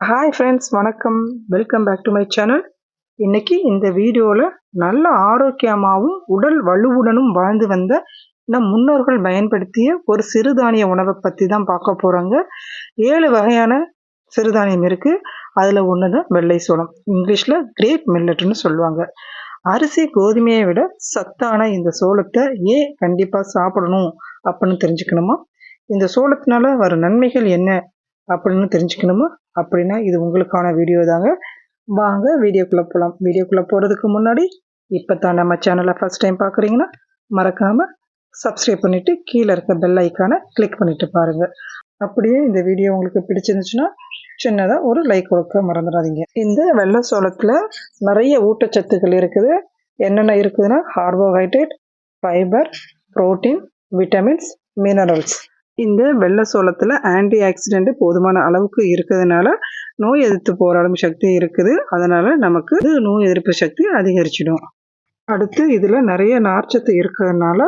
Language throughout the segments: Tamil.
ஹாய் ஃப்ரெண்ட்ஸ் வணக்கம். Welcome back to my channel இன்னைக்கு இந்த வீடியோவில் நல்ல ஆரோக்கியமாகவும் உடல் வலுவுடனும் வாழ்ந்து வந்த நம் முன்னோர்கள் பயன்படுத்திய ஒரு சிறுதானிய உணவை பற்றி தான் பார்க்க போகிறாங்க ஏழு வகையான சிறுதானியம் இருக்குது அதில் ஒன்று தான் வெள்ளை சோளம். இங்கிலீஷில் கிரேட் மில்லட்னு சொல்லுவாங்க. அரிசி கோதுமையை விட சத்தான இந்த சோளத்தை ஏன் கண்டிப்பாக சாப்பிடணும் அப்படின்னு தெரிஞ்சுக்கணுமா? இந்த சோளத்தினால வர நன்மைகள் என்ன? அப்படின்னு தெரிஞ்சுக்கணுமா? அப்படின்னா இது உங்களுக்கான வீடியோ தாங்க. வாங்க வீடியோக்குள்ளே போகலாம் வீடியோக்குள்ளே போகிறதுக்கு முன்னாடி இப்போ தான் நம்ம சேனலை ஃபஸ்ட் டைம் பார்க்குறீங்கன்னா மறக்காமல் சப்ஸ்கிரைப் பண்ணிவிட்டு கீழே இருக்க பெல் ஐக்கானை கிளிக் பண்ணிவிட்டு பாருங்கள் அப்படியே இந்த வீடியோ உங்களுக்கு பிடிச்சிருந்துச்சுன்னா சின்னதாக ஒரு லைக் கொடுக்க மறந்துடாதீங்க. இந்த வெள்ளை சோளத்தில் நிறைய ஊட்டச்சத்துக்கள் இருக்குது. என்னென்ன இருக்குதுன்னா carbohydrate fibre protein vitamins minerals இந்த வெள்ளை சோளத்தில் ஆன்டி ஆக்சிடென்ட் போதுமான அளவுக்கு இருக்கிறதுனால நோய் எதிர்த்து போராடும் சக்தி இருக்குது. அதனால் நமக்கு நோய் எதிர்ப்பு சக்தி அதிகரிச்சிடும். அடுத்து இதில் நிறைய நார்ச்சத்து இருக்கிறதுனால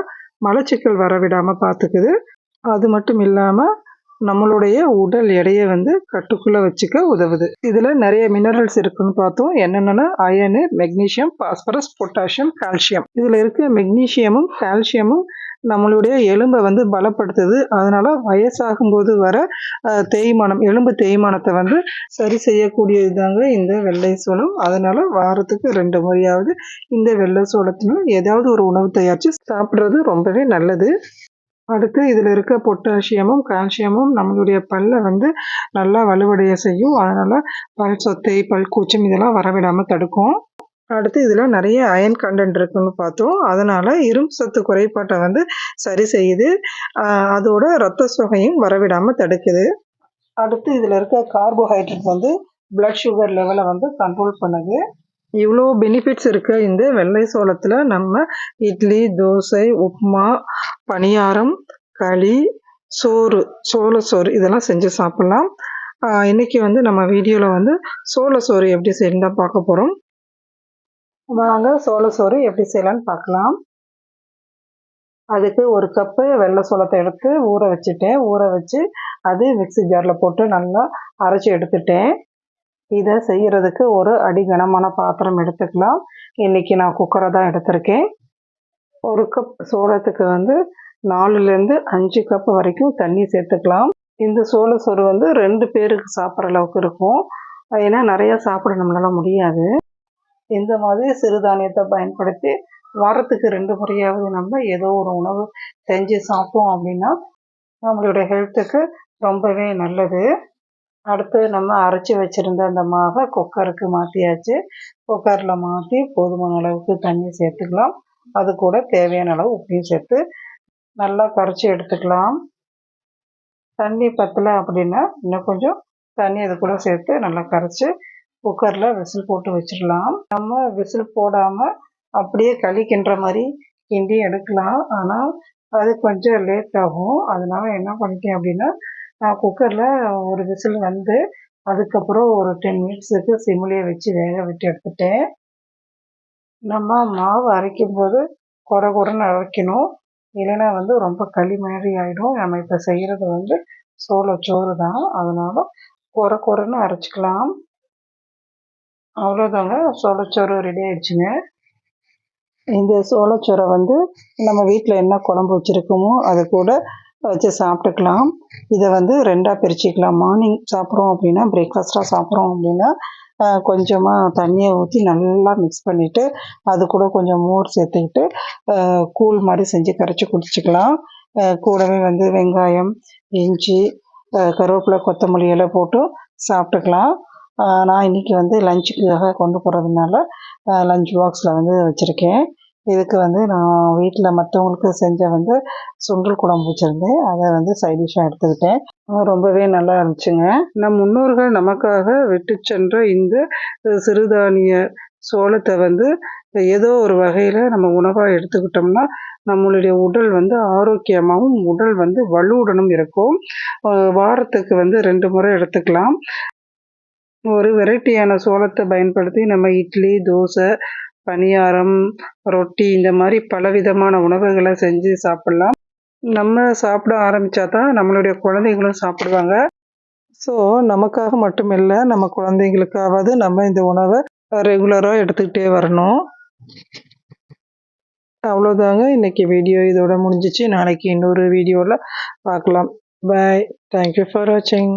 மலச்சிக்கல் வரவிடாமல் பார்த்துக்குது. அது மட்டும் இல்லாமல் நம்மளுடைய உடல் எடையை வந்து கட்டுக்குள்ளே வச்சுக்க உதவுது. இதில் நிறைய மினரல்ஸ் இருக்குன்னு பார்த்தோம். என்னென்னா iron magnesium phosphorus potassium calcium இதில் இருக்க மெக்னீஷியமும் கால்சியமும் நம்மளுடைய எலும்பை வந்து பலப்படுத்துது. அதனால வயசாகும்போது வர தேய்மானம் எலும்பு தேய்மானத்தை வந்து சரி செய்யக்கூடியது தாங்க இந்த வெள்ளை சோளம். அதனால வாரத்துக்கு ரெண்டு முறையாவது இந்த வெள்ளை சோளத்தினும் ஏதாவது ஒரு உணவு தயாரித்து சாப்பிட்றது ரொம்பவே நல்லது. அடுத்து இதில் இருக்க பொட்டாசியமும் கால்சியமும் நம்மளுடைய பல்லை வந்து நல்லா வலுவடைய செய்யும். அதனால் பல் சொத்தை பல் கூச்சம் இதெல்லாம் வரவிடாமல் தடுக்கும். அடுத்து இதில் நிறைய அயன் கண்டென்ட் இருக்குன்னு பார்த்தோம். அதனால் இரும்பு சத்து குறைபாட்டை வந்து சரி செய்யுது. அதோட ரத்த சுகையும் வரவிடாமல் தடுக்குது. அடுத்து இதில் இருக்க கார்போஹைட்ரேட் வந்து பிளட் சுகர் லெவலை வந்து கண்ட்ரோல் பண்ணுது. இவ்வளோ பெனிஃபிட்ஸ் இருக்க. இந்த வெள்ளை சோளத்தில் நம்ம இட்லி தோசை உப்புமா பணியாரம் களி சோறு சோள சோறு இதெல்லாம் செஞ்சு சாப்பிட்லாம். இன்றைக்கி வந்து நம்ம வீடியோவில் வந்து சோள சோறு எப்படி செய்யணும் பார்க்க போகிறோம் வாங்க சோள சோறு எப்படி செய்யலான்னு பார்க்கலாம். அதுக்கு ஒரு கப்பு வெள்ளை சோளத்தை எடுத்து ஊற வச்சுட்டேன். ஊற வச்சு அது மிக்சி ஜாரில் போட்டு நல்லா அரைச்சி எடுத்துட்டேன். இதை செய்கிறதுக்கு ஒரு அடி கனமான பாத்திரம் எடுத்துக்கலாம். இன்றைக்கி நான் குக்கரை தான் எடுத்திருக்கேன். ஒரு கப் சோளத்துக்கு வந்து நாலுலேருந்து அஞ்சு கப் வரைக்கும் தண்ணி சேர்த்துக்கலாம். இந்த சோள சோறு வந்து ரெண்டு பேருக்கு சாப்பிட்ற அளவுக்கு இருக்கும். ஏன்னா நிறையா சாப்பிட நம்மளால முடியாது. இந்த மாதிரி சிறுதானியத்தை பயன்படுத்தி வாரத்துக்கு ரெண்டு முறையாவது நம்ம ஏதோ ஒரு உணவு செஞ்சு சாப்பிட்டோம் அப்படின்னா நம்மளுடைய ஹெல்த்துக்கு ரொம்பவே நல்லது. அடுத்து நம்ம அரைச்சி வச்சுருந்த அந்த மாவை குக்கருக்கு மாற்றியாச்சு குக்கரில் மாற்றி போதுமான அளவுக்கு தண்ணி சேர்த்துக்கலாம். அது கூட தேவையான அளவு உப்பையும் சேர்த்து நல்லா கரைச்சி எடுத்துக்கலாம். தண்ணி பத்தலை அப்படின்னா இன்னும் கொஞ்சம் தண்ணி அது கூட சேர்த்து நல்லா கரைச்சி குக்கரில் விசில் போட்டு வச்சிடலாம். நம்ம விசில் போடாமல் அப்படியே களி கிண்டுற மாதிரி கிண்டி எடுக்கலாம். ஆனால் அது கொஞ்சம் லேட் ஆகும். அதனால என்ன பண்ணிட்டேன் அப்படின்னா நான் குக்கரில் ஒரு விசில் வந்து அதுக்கப்புறம் ஒரு டென் மினிட்ஸுக்கு சிம்லேயே வச்சு வேக விட்டு எடுத்துட்டேன். நம்ம மாவு அரைக்கும் போது குறை குறைன்னு அரைக்கணும். இல்லைன்னா வந்து ரொம்ப களி மாதிரி ஆகிடும் நம்ம இப்போ செய்கிறது வந்து சோள சோறு தான். அதனால் குறை குறைன்னு அரைச்சிக்கலாம். அவ்வளோதாங்க சோளச்சோறு ரெடி ஆயிடுச்சுங்க. இந்த சோளச்சோறை வந்து நம்ம வீட்டில் என்ன குழம்பு வச்சுருக்கோமோ அதை கூட வச்சு சாப்பிட்டுக்கலாம். இதை வந்து ரெண்டாக பிரிச்சுக்கலாம். மார்னிங் சாப்பிட்றோம் அப்படின்னா பிரேக்ஃபாஸ்ட்டாக சாப்பிட்றோம் அப்படின்னா கொஞ்சமாக தண்ணியை ஊற்றி நல்லா மிக்ஸ் பண்ணிவிட்டு அது கூட கொஞ்சம் மோர் சேர்த்துக்கிட்டு கூழ் மாதிரி செஞ்சு கரைச்சி குடிச்சிக்கலாம். கூடவே வந்து வெங்காயம் இஞ்சி கருவேப்பிலை கொத்தமல்லி எல்லாம் போட்டு சாப்பிட்டுக்கலாம். நான் இன்றைக்கி வந்து லஞ்சுக்காக கொண்டு போகிறதுனால லஞ்ச் பாக்ஸில் வந்து வச்சுருக்கேன். இதுக்கு வந்து நான் வீட்டில் மற்றவங்களுக்கு செஞ்ச வந்து சுண்டல் குழம்பு வச்சுருந்தேன். அதை வந்து சைடிஷாக எடுத்துக்கிட்டேன். ரொம்பவே நல்லா இருந்துச்சுங்க. நம் முன்னோர்கள் நமக்காக விட்டு சென்ற இந்த சிறுதானிய சோளத்தை வந்து ஏதோ ஒரு வகையில் நம்ம உணவாக எடுத்துக்கிட்டோம்னா நம்மளுடைய உடல் வந்து ஆரோக்கியமாகவும் உடல் வந்து வலுவுடனும் இருக்கும். வாரத்துக்கு வந்து ரெண்டு முறை எடுத்துக்கலாம். ஒரு வெரைட்டியான சோளத்தை பயன்படுத்தி நம்ம இட்லி தோசை பணியாரம் ரொட்டி இந்த மாதிரி பலவிதமான உணவுகளை செஞ்சு சாப்பிட்லாம். நம்ம சாப்பிட ஆரம்பித்தா தான் நம்மளுடைய குழந்தைங்களும் சாப்பிடுவாங்க. ஸோ நமக்காக மட்டுமில்லை நம்ம குழந்தைங்களுக்காவது நம்ம இந்த உணவை ரெகுலராக எடுத்துக்கிட்டே வரணும். அவ்வளோதாங்க இன்னைக்கு வீடியோ இதோட முடிஞ்சிச்சு. நாளைக்கு இன்னொரு வீடியோவில் பார்க்கலாம். பாய் தேங்க்யூ ஃபார் வாட்சிங்